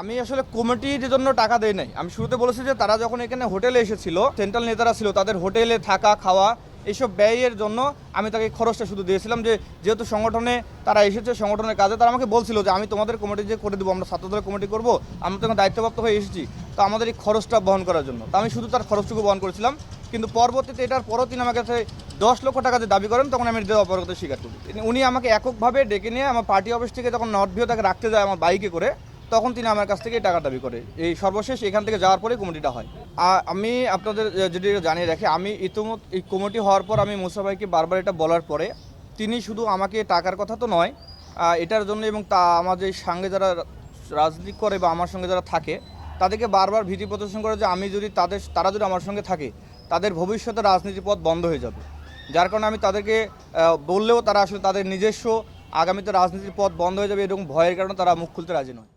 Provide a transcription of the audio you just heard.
আমি আসলে কমিটির জন্য টাকা দেই নাই। আমি শুরুতে বলেছি যে তারা যখন এখানে হোটেলে এসেছিল, সেন্ট্রাল নেতারা ছিল, তাদের হোটেলে থাকা, খাওয়া, এইসব ব্যয়ের জন্য আমি তাকে খরচটা শুধু দিয়েছিলাম যে, যেহেতু সংগঠনে তারা এসেছে, সংগঠনের কাজে তারা আমাকে বলছিল যে, আমি তোমাদের কমিটি যে করে দেবো, আমরা ছাত্রদলের কমিটি করব, আমরা তখন দায়িত্বপ্রাপ্ত হয়ে এসেছি, তো আমাদের এই খরচটা বহন করার জন্য। তো আমি শুধু তার খরচটুকু বহন করেছিলাম, কিন্তু পরবর্তীতে এটার পরও তিনি আমার কাছে দশ লক্ষ টাকা যে দাবি করেন, তখন আমি এটা অপরাগত স্বীকার করি। উনি আমাকে এককভাবে ডেকে নিয়ে আমার পার্টি অফিস থেকে যখন নর্থ ভিউ তাকে রাখতে যায় আমার বাইকে করে তখন তিনি আমার কাছ থেকে টাকা দাবি করে। এই সর্বশেষ এখান থেকে যাওয়ার পরে কমিটিটা হয়। আমি আপনাদের যেটি জানিয়ে রাখি, আমি ইতিমধ্যে, এই কমিটি হওয়ার পর আমি মুসা ভাইকে বারবার এটা বলার পরে, তিনি শুধু আমাকে টাকার কথা তো নয় এটার জন্য এবং তা আমাদের সঙ্গে যারা রাজনীতি করে বা আমার সঙ্গে যারা থাকে, তাদেরকে বারবার ভীতি প্রদর্শন করে যে আমি যদি তাদের, তারা যদি আমার সঙ্গে থাকে, তাদের ভবিষ্যতে রাজনীতি পথ বন্ধ হয়ে যাবে। যার কারণে আমি তাদেরকে বললেও তারা আসলে তাদের নিজস্ব আগামীতে রাজনীতির পথ বন্ধ হয়ে যাবে এরকম ভয়ের কারণে তারা মুখ খুলতে রাজি নয়।